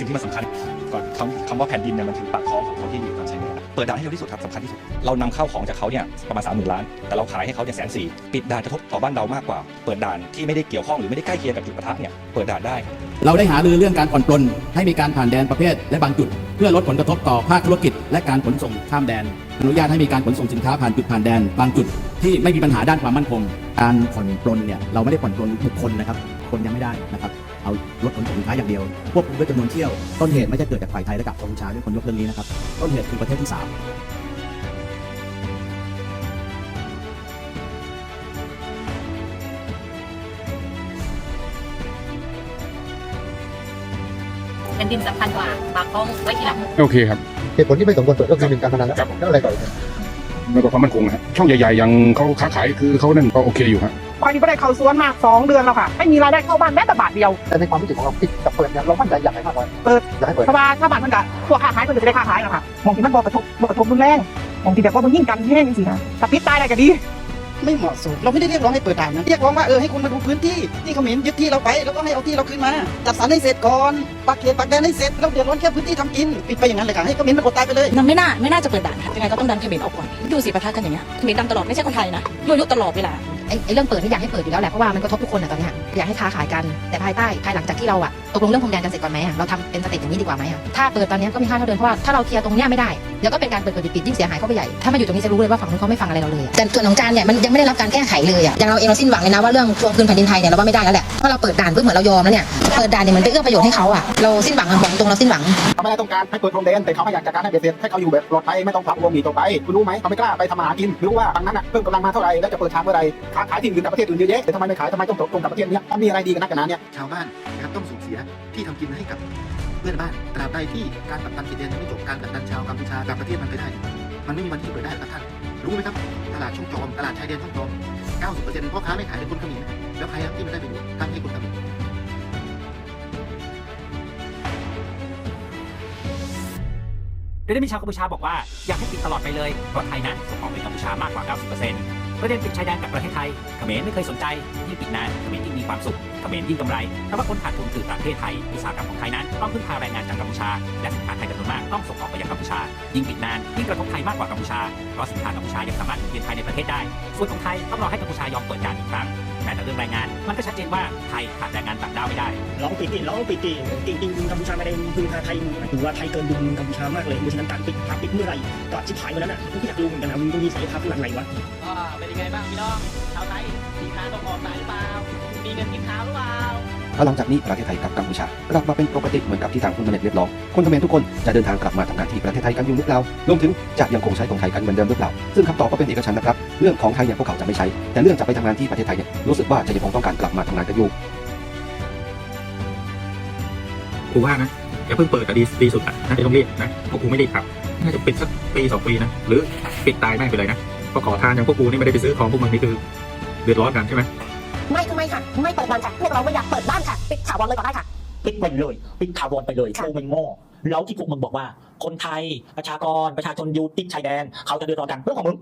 สิ่งที่มันสำคัญก่อนคำคำว่าแผ่นดินเนี่ยมันคือปากท้องของคนที่อยู่ตามชายแดนเปิดด่านให้เร็วที่สุดครับสำคัญที่สุด เรานำเข้าของจากเขาเนี่ยประมาณสามหมื่นล้าน แต่เราขายให้เขาเนี่ยแสนสี่ปิดด่านกระทบต่อบ้านเรามากกว่า เปิดด่านที่ไม่ได้เกี่ยวข้องหรือไม่ได้ใกล้เคียงกับจุดปะทะเนี่ยเปิดด่านได้ เราได้หารือเรื่องการผ่อนปลนให้มีการผ่านแดนประเภทและบางจุด เพื่อลดผลกระทบต่อภาคธุรกิจ และการขนส่งข้ามแดน อนุญาตให้มีการขนส่งสินค้าผ่านจุดผ่านแดน บางจุดที่ไม่มีปัญหาด้านความมั่นคง การผ่อนปลนเนี่ยเราไม่ได้ผ่อนปลนบุคคลนะครับ คนยังไม่ได้นะครับ เอาลดขนส่งสินค้าอย่างเดียวควบคุมด้วยจำนวนเที่ยว ต้นเหตุไม่ใช่เกิดจากฝ่ายไทยและกับกัมพูชาด้วยคนยกเรื่องนี้นะครับ ต้นเหตุคือประเทศที่สามแผ่นดินสำคัญกว่าปากท้องไว้ทีหลังโอเคครับเหตุผลที่ไม่สมควรเปิดก็คือหนึ่งการพนันแล้วแล้วอะไรต่ออีกแล้วก็ความมั่นคงนะฮะช่องใหญ่ๆอย่างเขาค้าขายคือเขานั่นก็โอเคอยู่ฮะ ควายนี้ไม่ได้เข้าสวนมาสองเดือนแล้วค่ะ ไม่มีรายได้เข้าบ้านแม้แต่บาทเดียว แต่ในความรู้สึกของเราที่จะเปิดเนี่ยเรามั่นใจอยากให้มากกว่าเปิดอยากให้เปิดเพราะว่าถ้าบ้านมันก็พวกค้าขายมันจะได้ค้าขายหรอกค่ะมองที่มันบอกกระทบบอกกระทบรุนแรงมองที่แบบว่ามันยิ่งกันแห้งจริงๆนะแต่พิษตายอะไรก็ดีไม่เหมาะสมเราไม่ได้เรียกร้องให้เปิดด่านนะเรียกร้องว่าเออให้คุณมาดูพื้นที่ที่เขมรยึดที่เราไปแล้วก็ให้เอาที่เราคืนมาจัดสรรให้เสร็จก่อนปักเขตปักแดนให้เสร็จเราเดือดร้อนแค่พื้นที่ทำกินปิดไปอย่างนั้นเลยค่ะให้เขมรมันอดตายไปเลยมันไม่น่าไม่น่าจะเปิดด่านค่ะยังไงก็ต้องดันเขมรออกก่อนดูสิประทะกันอย่างเงี้ยเขมรดำตลอดไม่ใช่คนไทยนะยั่วยุตลอดเวลา ไอ้ไอ้เรื่องเปิดนี่อยากให้เปิดอยู่แล้วแหละเพราะว่ามันกระทบทุกคนอะตอนเนี้ยอยากให้ค้าขายกันแต่ภายใต้ภายหลังจากที่เราอะตกลงเรื่องพรมแดนกันเสร็จก่อนไหมอะเราทำเป็นสเต็ปอย่างนี้ดีกว่าไหมอะถ้าเปิดตอนเนี้ยก็มีค่าเท่าเดิมเพราะว่าถ้าเราเคลียร์ตรงเนี้ยไม่ได้ เดี๋ยวก็เป็นการเปิดเปิดปิดปิดยิ่งเสียหายเข้าไปใหญ่ ถ้ามาอยู่ตรงนี้จะรู้เลยว่าฝั่งนู้นเขาไม่ฟังอะไรเราเลยอะแต่ส่วนของจานเนี่ยมันยังไม่ได้รับการแก้ไขเลยอะอย่างเราเองเราสิ้นหวังเลยนะว่าเรื่องทวงคืนแผ่นดินไทยเนี่ยเราว่าไม่ได้แล้วแหละเพราะเราเปิดด่านปุ๊บเหมือนเรายอมแล้วเนี่ยเปิดด่านเนี่ยเหมือนไปเอื้อประโยชน์ให้เขาอะเราสิ้นหวังอะบอกตรงเราสิ้นหวัง เขาไม่ได้ต้องการให้เปิดพรมแดนแต่เขาไม่อยากจัดการให้เบ็ดเสร็จให้เขาอยู่แบบปลอดภัยไม่ต้องพับวงหนีต่อไปคุณรู้ไหมเขาไม่กล้าไปทำมาหากินรู้ว่าทางนั้นน่ะเพิ่มกำลังมาเท่าไหร่แล้วจะเปิดทางเมื่อไหร่ค้าขายที่อื่นกับประเทศอื่นเยอะแยะแต่ทำไมไม่ขายทำไมต้องตกลงกับประเทศเนี้ยมันมีอะไรดีกันนักกันนะเนี่ย ชาวบ้านนะครับต้องสูญเสียที่ทำกินให้กับ เพื่อนบ้านตราบใดที่การกัดตันติดแดนยังไม่จบการกัดตันชาวกัมพูชากลับประเทศมันไปได้ มันไม่มีวันที่จะเปิดได้ครับท่านรู้ไหมครับตลาดช่องจอมตลาดชายแดนช่องจอม 90%พ่อค้าไม่ขายเป็นคนเขมรแล้วใครที่มันได้ประโยชน์ท่านให้คนเขมรโดยได้มีชาวกัมพูชาบอกว่าอยากให้ปิดตลอดไปเลยเพราะไทยนั้นส่งออกไปกัมพูชามากกว่า 90% ประเด็นปิดชายแดนกับประเทศไทยเขมรไม่เคยสนใจยิ่งปิดนานเขมรยิ่งมีความสุขเขมรยิ่งกำไรเพราะว่าคนขาดทุนคือประเทศไทยอุตสาหกรรมของไทยนั้นต้องพึ่งพาแรงงานจากกัมพูชา และสินค้าไทยจำนวนมากต้องส่งออกไปยังกัมพูชา ยิ่งปิดนานยิ่งกระทบไทยมากกว่ากัมพูชาเพราะสินค้ากัมพูชายังสามารถเรียนภายในประเทศได้ส่วนของไทยต้องรอให้กัมพูชายอมเปิดด่ารอีกครั้ง แม้แต่เรื่องแรงงาน มันก็ชัดเจนว่าไทยขาดแรงงานต่างด้าวไม่ได้ ร้องปิดดิร้องปิดดิจริงจริงๆกัมพูชาไม่ได้พึ่งพาไทยถือว่าไทยเกินดุลกัมพูชามากเลยเพราะฉะนั้นการปิดพักปิดเมื่อไหร่ก็ชิบหายไปแล้วนะผมก็อยากรู้เหมือนกันนะมันต้องมีศักยภาพขนาดไหนวะเป็นยังไงบ้างพี่น้องชาวไทยสินค้าต้องออกไหนเปล่า แล้วหลังจากนี้ประเทศไทยกับกัมพูชากลับมาเป็นปกติเหมือนกับที่ทางคุณเมเนตเรียกร้องคนเขมรทุกคนจะเดินทางกลับมาทำงานที่ประเทศไทยกันอยู่หรือเปล่ารวมถึงจะยังคงใช้ของไทยกันเหมือนเดิมหรือเปล่า ซึ่งคำตอบก็เป็นเอกฉันนะครับ เรื่องของไทยเนี่ยพวกเขาจะไม่ใช้ แต่เรื่องจะไปทำงานที่ประเทศไทยเนี่ยรู้สึกว่าจะยังคงต้องการกลับมาทำงานกันอยู่กูว่านะอย่าเพิ่งเปิดแต่ดีดีสุดอะน่าจะต้องรีบนะพวกกูไม่รีบครับน่าจะปิดสักปีสองปีนะหรือปิดตายแม่งไปเลยนะเพราะขอทานอย่างพวกกูนี่ไม่ได้ไปซื้อของพวกมึงนี่คือเดือดร้อนกันใช่ไหม ไม่คือไม่ค่ะ ไม่เปิดบ้านค่ะพวกเราไม่อยากเปิดบ้านค่ะปิดถาวรเลยก็ได้ค่ะ ปิดไปเลย ปิดถาวรไปเลยพวกมึงโง่แล้วที่พวกมึงบอกว่า คนไทยประชากรประชาชนอยู่ติดชายแดน เขาจะเดือดร้อนกันเรื่องของมึง